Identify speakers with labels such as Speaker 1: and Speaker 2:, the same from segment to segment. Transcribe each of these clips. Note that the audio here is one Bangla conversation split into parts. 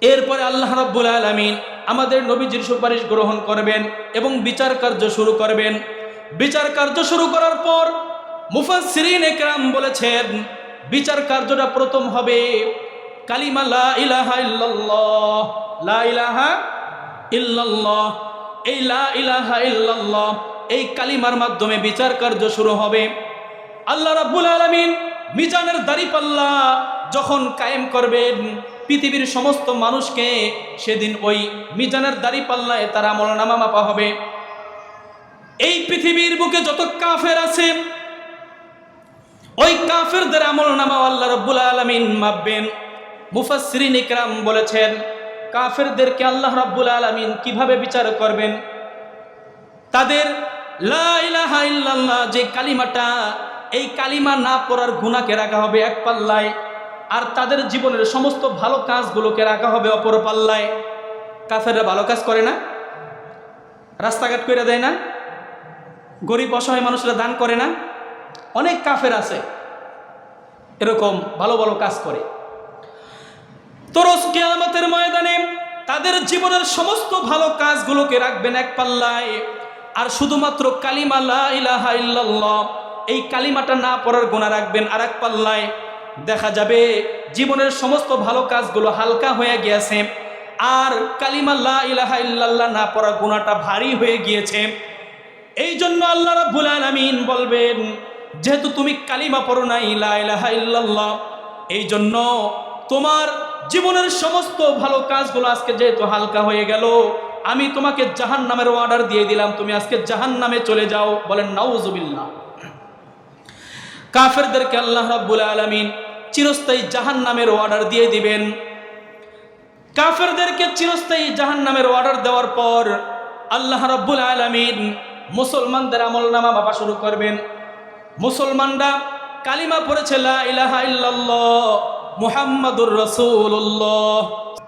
Speaker 1: এরপরে আল্লাহ রাব্বুল আলামিন আমাদের নবীজির সুপারিশ গ্রহণ করবেন এবং বিচার কার্য শুরু করবেন। বিচার কার্য শুরু করার পর মুফাসসিরিন একরাম বলেছেন, বিচার কার্যটা প্রথম হবে কালিমা লা ইলাহা ইল্লাল্লাহ, লা ইলাহা ইল্লাল্লাহ, এই লা ইলাহা ইল্লাল্লাহ, এই কালিমার মাধ্যমে বিচার কার্য শুরু হবে। আল্লাহ রাব্বুল আলামিন মিজানের দাড়িপাল্লা যখন কায়েম করবেন পৃথিবীর সমস্ত মানুষকে সেদিন ওই মিজানের দাড়িপাল্লায় তার আমল নামা মাপা হবে। এই পৃথিবীর বুকে যত কাফের আছে, ওই কাফেরদের আমল নামা আল্লাহ রাব্বুল আলামিন মাপবেন। মুফাসসিরিন ইকরাম বলেছেন, কাফেরদেরকে আল্লাহ রাব্বুল আলামিন কীভাবে বিচার করবেন? তাদের যে কালিমাটা, এই কালিমা না পড়ার গুণাকে রাখা হবে এক পাল্লায়। আর তাদের জীবনের সমস্ত ভালো কাজগুলোকে রাখা হবে অপর পাল্লায়। কাফেররা ভালো কাজ করে না? রাস্তাঘাট করে দেয় না? গরিব অসহায় মানুষরা দান করে না? অনেক কাফের আছে, এরকম ভালো ভালো কাজ করে। তরস কেয়ামতের ময়দানে তাদের জীবনের সমস্ত ভালো কাজগুলোকে রাখবেন এক পাল্লায়। আর শুধুমাত্র কালিমা লা ইলাহা ইল্লাল্লাহ, এই কালিমাটা না পড়ার গোনা রাখবেন আর এক পাল্লায়। দেখা যাবে জীবনের সমস্ত ভালো কাজগুলো হালকা হয়ে গিয়েছে আর কালিমা লা ইলাহা ইল্লাল্লাহ না পড়া গুণাটা ভারী হয়ে গিয়েছে। এই জন্য আল্লাহ রাব্বুল আলামিন বলবেন, যেহেতু তুমি কালিমা পড়ো নাই লা ইলাহা ইল্লাল্লাহ এই জন্য তোমার জীবনের সমস্ত ভালো কাজগুলো আজকে যেহেতু হালকা হয়ে গেল, আমি তোমাকে জাহান নামের অর্ডার দিয়ে দিলাম, তুমি আজকে জাহান নামে চলে যাও। বলেন, নাউজুবিল্লাহ। কাফেরদেরকে আল্লাহ রাব্বুল আলামিন চিরস্থায়ী জাহান নামের অর্ডার দিয়ে দিবেন। কাফেরদেরকে চিরস্থায়ী জাহান নামের অর্ডার দেওয়ার পর আল্লাহ রাব্বুল আলামিন মুসলমানদের আমল নামা বাবা শুরু করবেন। মুসলমানরা কালিমা পড়েছে ইলাহা মুহাম্মাদুর রাসূলুল্লাহ।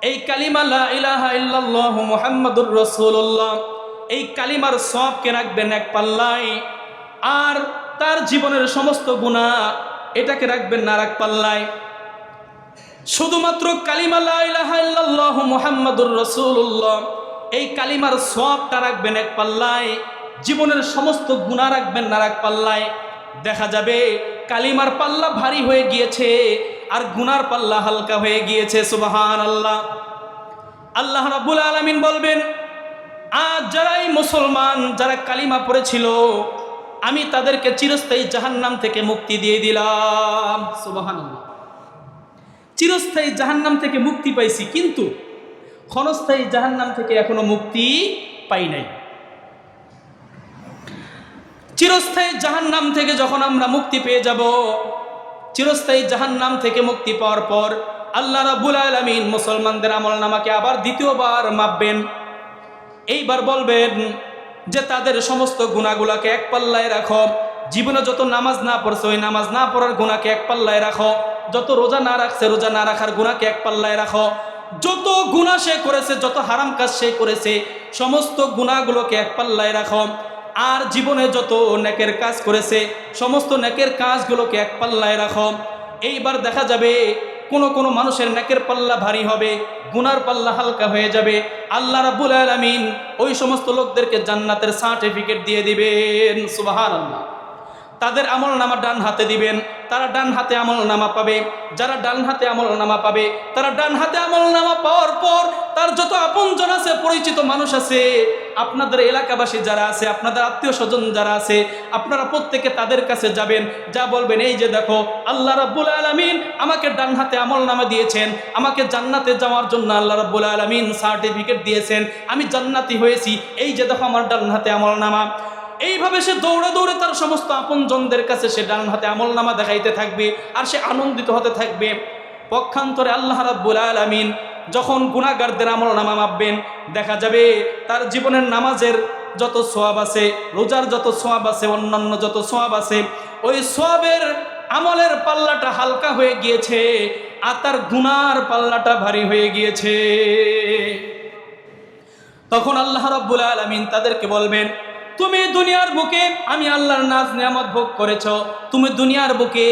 Speaker 1: এই কালিমা, লা ইলাহা ইল্লাল্লাহ মুহাম্মাদুর রাসূলুল্লাহ। এই কালিমার সবকে রাখবেন এক পাল্লায়। আর তার জীবনের সমস্ত গুণা এটাকে রাখবেন না এক পাল্লায়। শুধুমাত্র কালিমা লা ইলাহা ইল্লাল্লাহ মুহাম্মাদুর এই কালিমার সবটা রাখবেন এক পাল্লায়। জীবনের সমস্ত গুণা রাখবেন না এক পাল্লায়। দেখা যাবে কালিমার পাল্লা ভারী হয়ে গিয়েছে আর গুনার পাল্লা হালকা হয়ে গিয়েছে সুবাহান আল্লাহ আল্লাহ রাব্বুল আলামিন বলবেন, আজ যারাই মুসলমান যারা কালিমা পড়েছিল আমি তাদেরকে চিরস্থায়ী জাহান্নাম থেকে মুক্তি দিয়ে দিলাম। সুবাহান আল্লাহ চিরস্থায়ী জাহান্নাম থেকে মুক্তি পাইছি, কিন্তু ক্ষণস্থায়ী জাহান্নাম থেকে এখনও মুক্তি পাই নাই। চিরস্থায়ী জাহান্নাম থেকে যখন আমরা মুক্তি পেয়ে যাব, চিরস্থায়ী জাহান্নাম থেকে মুক্তি পাওয়ার পর আল্লাহ রাব্বুল আলামিন মুসলমানদের আমল নামাকে আবার দ্বিতীয়বার মাপবেন। এইবার বলবেন যে তাদের সমস্ত গুণাগুলাকে এক পাল্লায় রাখো। জীবনে যত নামাজ না পড়ছে, ওই নামাজ না পড়ার গুণাকে এক পাল্লায় রাখো। যত রোজা না রাখছে, রোজা না রাখার গুণাকে এক পাল্লায় রাখো। যত গুণা সে করেছে, যত হারাম কাজ সে করেছে, সমস্ত গুণাগুলোকে এক পাল্লায় রাখো। আর জীবনে যত নেকের কাজ করেছে, সমস্ত নেকের কাজগুলোকে এক পাল্লায় রাখো। এইবার দেখা যাবে কোনো কোনো মানুষের নাকের পাল্লা ভারী হবে, গুনার পাল্লা হালকা হয়ে যাবে। আল্লাহ রাব্বুল আলামিন ওই সমস্ত লোকদেরকে জান্নাতের সার্টিফিকেট দিয়ে দিবেন, সুবহানাল্লাহ। তাদের আমল নামা ডান হাতে দিবেন, তারা ডান হাতে আমল নামা পাবে। যারা ডান হাতে আমল নামা পাবে, তারা ডান হাতে আমল নামা পাওয়ার পর তার যত আপনজন আছে, পরিচিত মানুষ আছে আপনাদের এলাকাবাসী যারা আছে, আপনাদের আত্মীয় স্বজন যারা আছে, আপনারা প্রত্যেকে তাদের কাছে যাবেন, যা বলবেন, এই যে দেখো, আল্লাহ রাব্বুল আলামিন আমাকে ডান হাতে আমল নামা দিয়েছেন, আমাকে জান্নাতে যাওয়ার জন্য আল্লাহ রাব্বুল আলামিন সার্টিফিকেট দিয়েছেন, আমি জান্নাতি হয়েছি, এই যে দেখো আমার ডান হাতে আমল নামা। এইভাবে সে দৌড়ে দৌড়ে তার সমস্ত আপনজনদের কাছে সে ডান হাতে আমল নামা দেখাইতে থাকবে, আর সে আনন্দিত হতে থাকবে। পক্ষান্তরে আল্লাহ রাব্বুল আলামিন যখন গুণাগারদের আমল নামা মাপবেন, দেখা যাবে তার জীবনের নামাজের যত সোয়াব আছে, রোজার যত সোয়াব আছে, অন্যান্য যত সোয়াব আছে, ওই সোয়াবের আমলের পাল্লাটা হালকা হয়ে গিয়েছে আর তার গুনার পাল্লাটা ভারী হয়ে গিয়েছে। তখন আল্লাহ রাব্বুল আলামিন তাদেরকে বলবেন, তুমি দুনিয়ার বুকে, আমি আল্লাহর নাজ নিয়ামত ভোগ করেছ, তুমি দুনিয়ার বুকে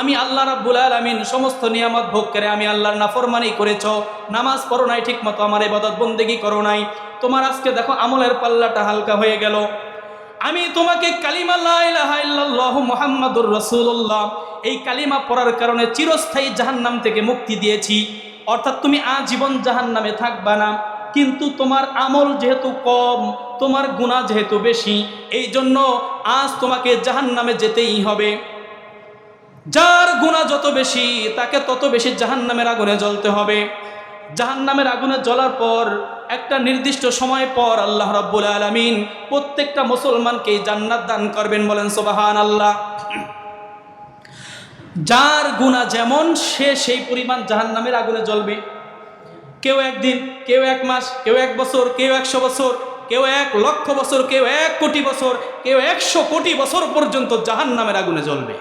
Speaker 1: আমি আল্লাহ রাব্বুল আলামিন সমস্ত নিয়ামত ভোগ করে আমি আল্লাহর নাফরমানি করেছ। নামাজ পড়ো নাই ঠিক মতো আমার ইবাদত বন্দেগি করো নাই। তোমার আজকে দেখো আমলের পাল্লাটা হালকা হয়ে গেল। আমি তোমাকে কালিমা লা ইলাহা ইল্লাল্লাহ মুহাম্মাদুর এই কালিমা পড়ার কারণে চিরস্থায়ী জাহান্নাম থেকে মুক্তি দিয়েছি। অর্থাৎ তুমি আজীবন জাহান্নামে থাকবা না। কিন্তু তোমার আমল যেহেতু কম, তোমার গুনাহ যেহেতু বেশি এই জন্য আজ তোমাকে জাহান্নামে যেতেই হবে। যার গুণা যত বেশি, তাকে তত বেশি জাহান্নামের আগুনে জ্বলতে হবে। জাহান্নামের আগুনে জ্বলার পর, একটা নির্দিষ্ট সময় পর আল্লাহ রাব্বুল আলামিন প্রত্যেকটা মুসলমানকে জান্নাত দান করবেন বলেন সোবাহান আল্লাহ যার গুণা যেমন, সে সেই পরিমাণ জাহান্নামের আগুনে জ্বলবে। কেউ একদিন, কেউ এক মাস, কেউ এক বছর, কেউ একশো বছর, কেউ এক লক্ষ বছর, কেউ এক কোটি বছর, কেউ একশো কোটি বছর পর্যন্ত জাহান্নামের আগুনে জ্বলবে।